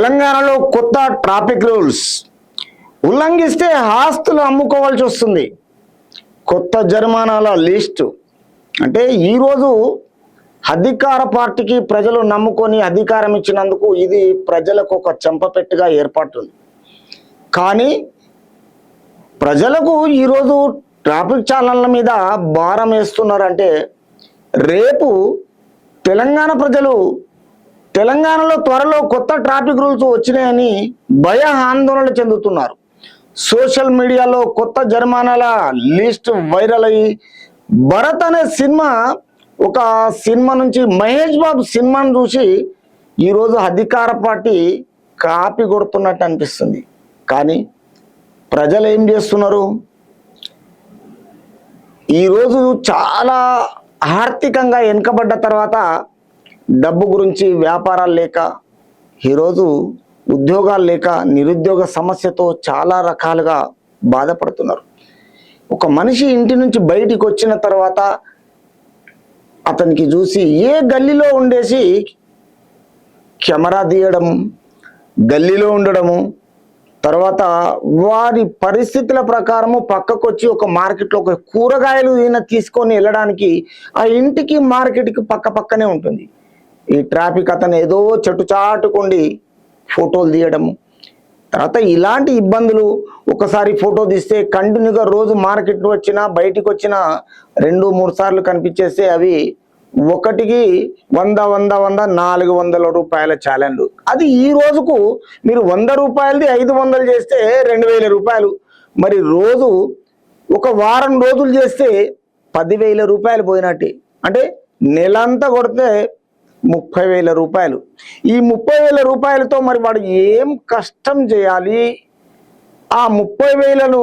తెలంగాణలో కొత్త traffic rules. ఉల్లంఘిస్తే ఆస్తులు అమ్ముకోవాల్సి వస్తుంది. కొత్త జరిమానాల లిస్టు. అంటే ఈరోజు అధికార పార్టీకి ప్రజలు నమ్ముకొని అధికారం ఇచ్చినందుకు ఇది ప్రజలకు ఒక చెంపపెట్టుగా ఏర్పడుతుంది. కానీ ప్రజలకు ఈరోజు ట్రాఫిక్ ఛానళ్ళ మీద భారం వేస్తున్నారంటే రేపు తెలంగాణ ప్రజలు తెలంగాణలో త్వరలో కొత్త ట్రాఫిక్ రూల్స్ వచ్చినాయని భయ ఆందోళన చెందుతున్నారు. సోషల్ మీడియాలో కొత్త జరిమానాల లిస్ట్ వైరల్ అయ్యి భరత్ అనే సినిమా ఒక సినిమా నుంచి మహేష్ బాబు సినిమాను చూసి ఈరోజు అధికార పార్టీ కాపీ కొడుతున్నట్టు అనిపిస్తుంది. కానీ ప్రజలు ఏం చేస్తున్నారు? ఈరోజు చాలా ఆర్థికంగా వెనుకబడ్డ తర్వాత డబ్బు గురించి వ్యాపారాలు లేక ఈరోజు ఉద్యోగాలు లేక నిరుద్యోగ సమస్యతో చాలా రకాలుగా బాధపడుతున్నారు. ఒక మనిషి ఇంటి నుంచి బయటికి వచ్చిన తర్వాత అతనికి చూసి ఏ గల్లీలో ఉండేసి కెమెరా తీయడం గల్లీలో ఉండడము తర్వాత వారి పరిస్థితుల ప్రకారము పక్కకు వచ్చి ఒక మార్కెట్లో ఒక కూరగాయలు ఈయన తీసుకొని వెళ్ళడానికి ఆ ఇంటికి మార్కెట్కి పక్క పక్కనే ఉంటుంది. ఈ ట్రాఫిక్ అతను ఏదో చెట్టు చాటుకుండి ఫోటోలు తీయడము తర్వాత ఇలాంటి ఇబ్బందులు ఒకసారి ఫోటో తీస్తే కంటిన్యూగా రోజు మార్కెట్ వచ్చినా బయటికి వచ్చినా రెండు మూడు సార్లు కనిపించేస్తే అవి ఒకటికి వంద వంద వంద నాలుగు వందల రూపాయల ఛాలెంజ్. అది ఈ రోజుకు మీరు వంద రూపాయలది ఐదు వందలు చేస్తే రెండు వేల రూపాయలు. మరి రోజు ఒక వారం రోజులు చేస్తే పదివేల రూపాయలు పోయినట్టే. అంటే నెలంతా కొడితే ముప్పై వేల రూపాయలు. ఈ ముప్పై వేల రూపాయలతో మరి వాడు ఏం కష్టం చేయాలి? ఆ ముప్పై వేలను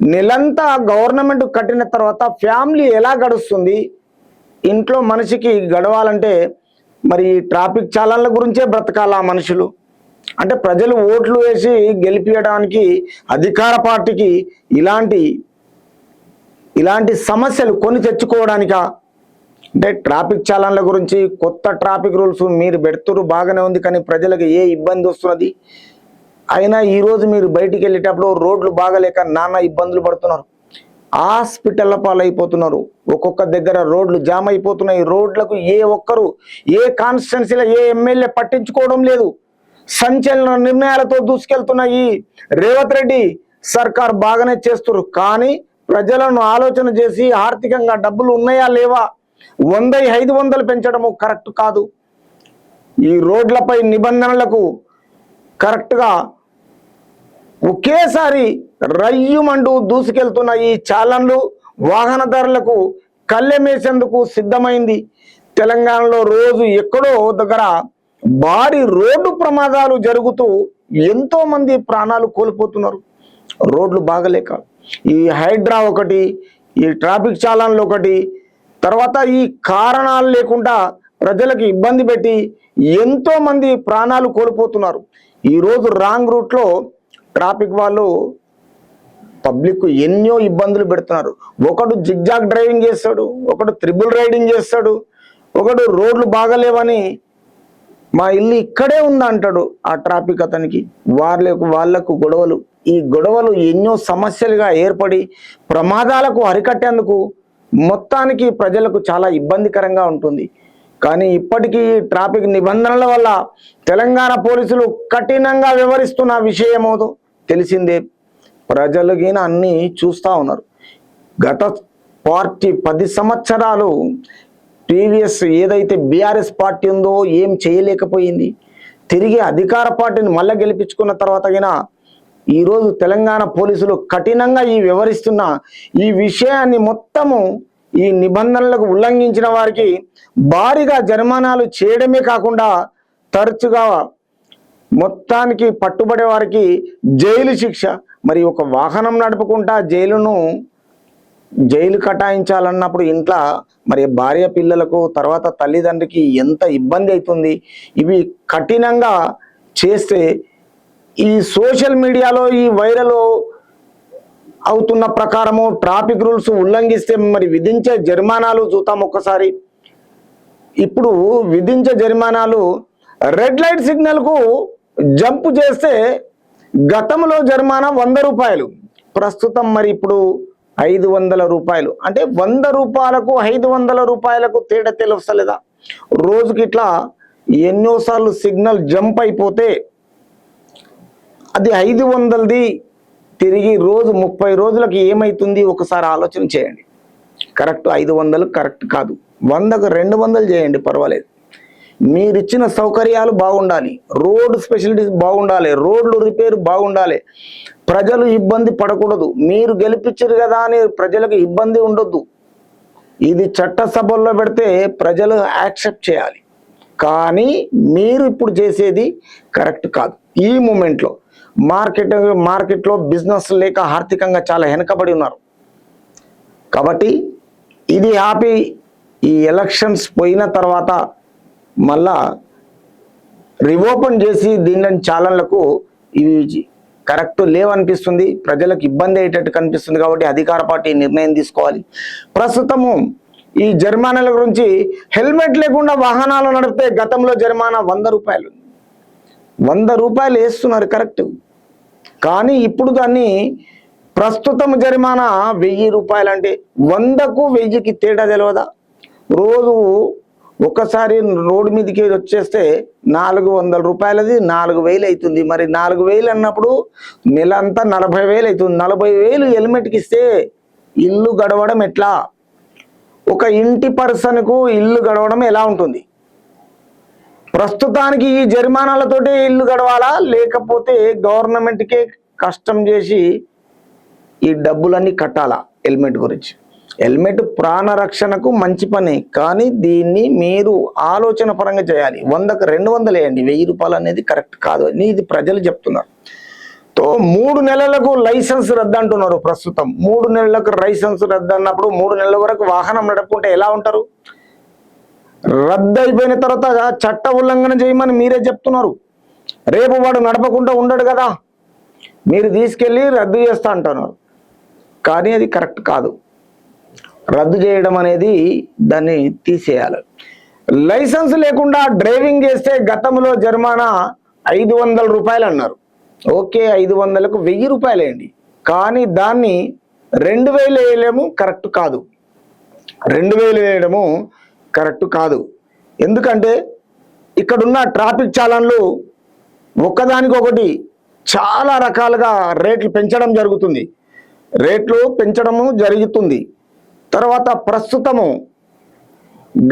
నెలంతా గవర్నమెంట్ కట్టిన తర్వాత ఫ్యామిలీ ఎలా గడుస్తుంది? ఇంట్లో మనిషికి గడవాలంటే మరి ట్రాఫిక్ చాలన్ల గురించే బ్రతకాల మనుషులు? అంటే ప్రజలు ఓట్లు వేసి గెలిపించడానికి అధికార పార్టీకి ఇలాంటి ఇలాంటి సమస్యలు కొని తెచ్చుకోవడానికా? అంటే ట్రాఫిక్ చాలన్ల గురించి కొత్త ట్రాఫిక్ రూల్స్ మీరు పెడుతురు బాగానే ఉంది కానీ ప్రజలకు ఏ ఇబ్బంది వస్తున్నది? అయినా ఈరోజు మీరు బయటికి వెళ్ళేటప్పుడు రోడ్లు బాగలేక నానా ఇబ్బందులు పడుతున్నారు. హాస్పిటల్ల పాలైపోతున్నారు. ఒక్కొక్క దగ్గర రోడ్లు జామ్ అయిపోతున్నాయి. రోడ్లకు ఏ ఒక్కరు ఏ కాన్స్టిట్యున్సీలో ఏ ఎమ్మెల్యే పట్టించుకోవడం లేదు. సంచలన నిర్ణయాలతో దూసుకెళ్తున్న ఈ రేవంత్ రెడ్డి సర్కార్ బాగానే చేస్తున్నారు కానీ ప్రజలను ఆలోచన చేసి ఆర్థికంగా డబ్బులు ఉన్నాయా లేవా? వంద ఐదు వందలు పెంచడము కరెక్ట్ కాదు. ఈ రోడ్లపై నిబంధనలకు కరెక్ట్గా ఒకేసారి రయ్యుమంటూ దూసుకెళ్తున్న ఈ చాలన్లు వాహనదారులకు కళ్ళెమేసేందుకు సిద్ధమైంది. తెలంగాణలో రోజు ఎక్కడో దగ్గర భారీ రోడ్డు ప్రమాదాలు జరుగుతూ ఎంతో మంది ప్రాణాలు కోల్పోతున్నారు. రోడ్లు బాగలేక ఈ హైడ్రా ఒకటి ఈ ట్రాఫిక్ చాలన్లు ఒకటి తర్వాత ఈ కారణాలు లేకుండా ప్రజలకు ఇబ్బంది పెట్టి ఎంతో మంది ప్రాణాలు కోల్పోతున్నారు. ఈరోజు రాంగ్ రూట్లో ట్రాఫిక్ వాళ్ళు పబ్లిక్ ఎన్నో ఇబ్బందులు పెడుతున్నారు. ఒకడు జిగ్జాగ్ డ్రైవింగ్ చేస్తాడు ఒకడు త్రిబుల్ రైడింగ్ చేస్తాడు ఒకడు రోడ్లు బాగలేవని మా ఇల్లు ఇక్కడే ఉంది అంటాడు ఆ ట్రాఫిక్ అతనికి. వాళ్ళకు వాళ్ళకు గొడవలు. ఈ గొడవలు ఎన్నో సమస్యలుగా ఏర్పడి ప్రమాదాలకు అరికట్టేందుకు మొత్తానికి ప్రజలకు చాలా ఇబ్బందికరంగా ఉంటుంది. కానీ ఇప్పటికీ ట్రాఫిక్ నిబంధనల వల్ల తెలంగాణ పోలీసులు కఠినంగా వివరిస్తున్న విషయమోదో తెలిసిందే. ప్రజలు గిన అన్నీ చూస్తూ ఉన్నారు. గత పార్టీ పది సంవత్సరాలు టీవీఎస్ ఏదైతే బీఆర్ఎస్ పార్టీ ఉందో ఏం చేయలేకపోయింది. తిరిగి అధికార పార్టీని మళ్ళీ గెలిపించుకున్న తర్వాత ఈరోజు తెలంగాణ పోలీసులు కఠినంగా ఈ వివరిస్తున్న ఈ విషయాన్ని మొత్తము ఈ నిబంధనలకు ఉల్లంఘించిన వారికి భారీగా జరిమానాలు చేయడమే కాకుండా తరచుగా మొత్తానికి పట్టుబడే వారికి జైలు శిక్ష. మరి ఒక వాహనం నడుపుకుంటా జైలును జైలు కటాయించాలన్నప్పుడు ఇంట్లో మరి భార్య పిల్లలకు తర్వాత తల్లిదండ్రికి ఎంత ఇబ్బంది అవుతుంది? ఇవి కఠినంగా చేస్తే ఈ సోషల్ మీడియాలో ఈ వైరల్ అవుతున్న ప్రకారము ట్రాఫిక్ రూల్స్ ఉల్లంఘిస్తే మరి విధించే జరిమానాలు చూద్దాం ఒక్కసారి. ఇప్పుడు విధించే జరిమానాలు రెడ్ లైట్ సిగ్నల్కు జంప్ చేస్తే గతంలో జరిమానా వంద రూపాయలు. ప్రస్తుతం మరి ఇప్పుడు ఐదు వందల రూపాయలు. అంటే వంద రూపాయలకు ఐదు వందల రూపాయలకు తేడా తెలుస్తలేదా? రోజుకి ఇట్లా ఎన్నోసార్లు సిగ్నల్ జంప్ అయిపోతే అది ఐదు వందలది తిరిగి రోజు ముప్పై రోజులకు ఏమైతుంది? ఒకసారి ఆలోచన చేయండి. కరెక్ట్ ఐదు వందలు కరెక్ట్ కాదు. వందకు రెండు వందలు చేయండి పర్వాలేదు. మీరిచ్చిన సౌకర్యాలు బాగుండాలి. రోడ్ ఫెసిలిటీస్ బాగుండాలి. రోడ్లు రిపేర్ బాగుండాలి. ప్రజలు ఇబ్బంది పడకూడదు. మీరు గెలిపించారు కదా అని ప్రజలకు ఇబ్బంది ఉండొద్దు. ఇది చట్టసభల్లో పెడితే ప్రజలు యాక్సెప్ట్ చేయాలి. కానీ మీరు ఇప్పుడు చేసేది కరెక్ట్ కాదు. ఈ మూమెంట్లో మార్కెట్ మార్కెట్లో బిజినెస్ లేక ఆర్థికంగా చాలా వెనకబడి ఉన్నారు. కాబట్టి ఇది హ్యాపీ ఈ ఎలక్షన్స్ పోయిన తర్వాత మళ్ళా రివోపెన్ చేసి దీని ఛానళ్ళకు ఇవి కరెక్ట్ లేవనిపిస్తుంది ప్రజలకు ఇబ్బంది అయ్యేటట్టు కనిపిస్తుంది కాబట్టి అధికార పార్టీ నిర్ణయం తీసుకోవాలి. ప్రస్తుతము ఈ జరిమానాల గురించి హెల్మెట్ లేకుండా వాహనాలు నడిపితే గతంలో జరిమానా వంద రూపాయలు. వంద రూపాయలు వేస్తున్నారు కరెక్ట్. కానీ ఇప్పుడు దాన్ని ప్రస్తుతం జరిమానా వెయ్యి రూపాయలు అంటే వందకు వెయ్యికి తేడా తెలియదా రోజు ఒక్కసారి రోడ్డు మీదకి వచ్చేస్తే నాలుగు వందల రూపాయలది నాలుగు వేలు అవుతుంది మరి నాలుగు వేలు అన్నప్పుడు నెల అంతా నలభై వేలు అవుతుంది నలభై వేలు హెల్మెట్కి ఇస్తే ఇల్లు గడవడం ఎట్లా? ఒక ఇంటి పర్సన్కు ఇల్లు గడవడం ఎలా ఉంటుంది? ప్రస్తుతానికి ఈ జరిమానాలతోటే ఇల్లు గడవాలా? లేకపోతే గవర్నమెంట్కే కష్టం చేసి ఈ డబ్బులన్నీ కట్టాలా హెల్మెట్ గురించి? హెల్మెట్ ప్రాణరక్షణకు మంచి పని కానీ దీన్ని మీరు ఆలోచన పరంగా చేయాలి. వందకు రెండు వందలు వేయండి. వెయ్యి రూపాయలు అనేది కరెక్ట్ కాదు అని ఇది ప్రజలు చెప్తున్నారు. తో మూడు నెలలకు లైసెన్స్ రద్దు అంటున్నారు ప్రస్తుతం. మూడు నెలలకు లైసెన్స్ రద్దు అన్నప్పుడు మూడు నెలల వరకు వాహనం నడుపుకుంటే ఎలా ఉంటారు? రద్దు అయిపోయిన తర్వాత చట్ట ఉల్లంఘన చేయమని మీరే చెప్తున్నారు. రేపు వాడు నడపకుండా ఉండడు కదా. మీరు తీసుకెళ్ళి రద్దు చేస్తా అంటున్నారు. కానీ అది కరెక్ట్ కాదు. రద్దు చేయడం అనేది దాన్ని తీసేయాలి. లైసెన్స్ లేకుండా డ్రైవింగ్ చేస్తే గతంలో జరిమానా ఐదు వందల రూపాయలు అన్నారు. ఓకే ఐదు వందలకు వెయ్యి రూపాయలేయండి కానీ దాన్ని రెండు వేలు వేయలేము కరెక్ట్ కాదు. రెండు వేలు వేయడము కరెక్ట్ కాదు. ఎందుకంటే ఇక్కడున్న ట్రాఫిక్ చాలన్లు ఒకదానికొకటి చాలా రకాలుగా రేట్లు పెంచడం జరుగుతుంది. రేట్లు పెంచడము జరుగుతుంది. తర్వాత ప్రస్తుతము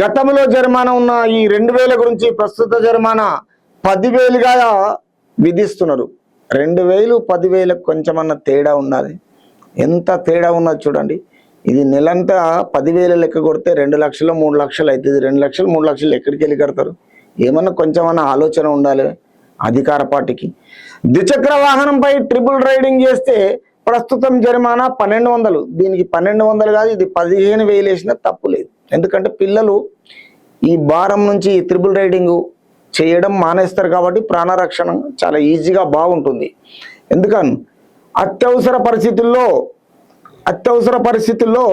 గతంలో జరిమానా ఉన్న ఈ రెండు వేల గురించి ప్రస్తుత జరిమానా పదివేలుగా విధిస్తున్నారు. రెండు వేలు పదివేలకు కొంచెమన్నా తేడా ఉండాలి. ఎంత తేడా ఉన్నది చూడండి. ఇది నెలంతా పదివేలు లెక్క కొడితే రెండు లక్షలు మూడు లక్షలు అవుతుంది. రెండు లక్షలు మూడు లక్షలు ఎక్కడికి వెళ్ళి కడతారు? ఏమన్నా కొంచెమన్నా ఆలోచన ఉండాలి అధికార పార్టీకి. ద్విచక్ర వాహనంపై ట్రిపుల్ రైడింగ్ చేస్తే ప్రస్తుతం జరిమానా పన్నెండు వందలు. దీనికి పన్నెండు వందలు కాదు ఇది పదిహేను వేలు వేసినా తప్పు లేదు. ఎందుకంటే పిల్లలు ఈ భారం నుంచి ఈ త్రిబుల్ రైడింగ్ చేయడం మానేస్తారు కాబట్టి ప్రాణరక్షణ చాలా ఈజీగా బాగుంటుంది. ఎందుకని? అత్యవసర పరిస్థితుల్లో అత్యవసర పరిస్థితుల్లో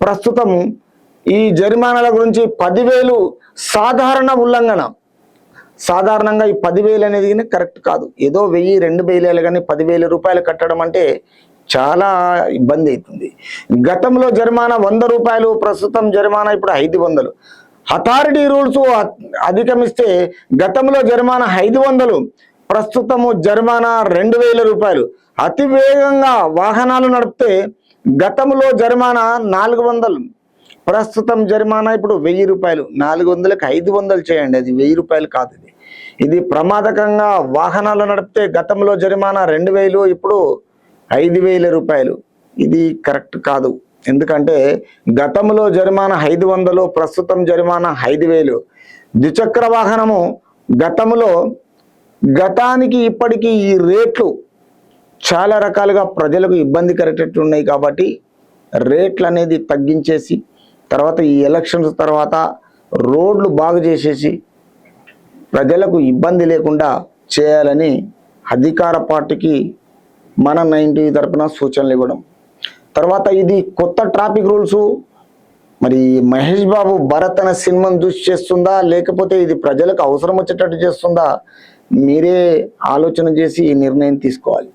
ప్రస్తుతం ఈ జరిమానాల గురించి పదివేలు సాధారణ ఉల్లంఘన. సాధారణంగా ఈ పదివేలు అనేది కానీ కరెక్ట్ కాదు. ఏదో వెయ్యి రెండు వేలు కానీ పదివేల రూపాయలు కట్టడం అంటే చాలా ఇబ్బంది అవుతుంది. గతంలో జరిమానా వంద రూపాయలు ప్రస్తుతం జరిమానా ఇప్పుడు ఐదు వందలు. అథారిటీ రూల్స్ అధిగమిస్తే గతంలో జరిమానా ఐదు వందలు ప్రస్తుతము జరిమానా రెండు వేల రూపాయలు. అతి వేగంగా వాహనాలు నడిపితే గతంలో జరిమానా నాలుగు వందలు. ప్రస్తుతం జరిమానా ఇప్పుడు వెయ్యి రూపాయలు. నాలుగు వందలకు ఐదు వందలు చేయండి. అది వెయ్యి రూపాయలు కాదు ఇది. ఇది ప్రమాదకంగా వాహనాలు నడిపితే గతంలో జరిమానా రెండు వేలు ఇప్పుడు ఐదు వేల రూపాయలు. ఇది కరెక్ట్ కాదు. ఎందుకంటే గతంలో జరిమానా ఐదు వందలు ప్రస్తుతం జరిమానా ఐదు వేలు. ద్విచక్ర వాహనము గతంలో గతానికి ఇప్పటికీ ఈ రేట్లు చాలా రకాలుగా ప్రజలకు ఇబ్బంది కలిగేటట్టు ఉన్నాయి కాబట్టి రేట్లు అనేది తగ్గించేసి తర్వాత ఈ ఎలక్షన్స్ తర్వాత రోడ్లు బాగు చేసేసి ప్రజలకు ఇబ్బంది లేకుండా చేయాలని అధికార పార్టీకి మన నైన్టీ తరపున సూచనలు ఇవ్వడం. తర్వాత ఇది కొత్త ట్రాఫిక్ రూల్స్. మరి మహేష్ బాబు భరత్ అనే సినిమాను చూసి చేస్తుందా? లేకపోతే ఇది ప్రజలకు అవసరం వచ్చేటట్టు చేస్తుందా? మీరే ఆలోచన చేసి ఈ నిర్ణయం తీసుకోవాలి.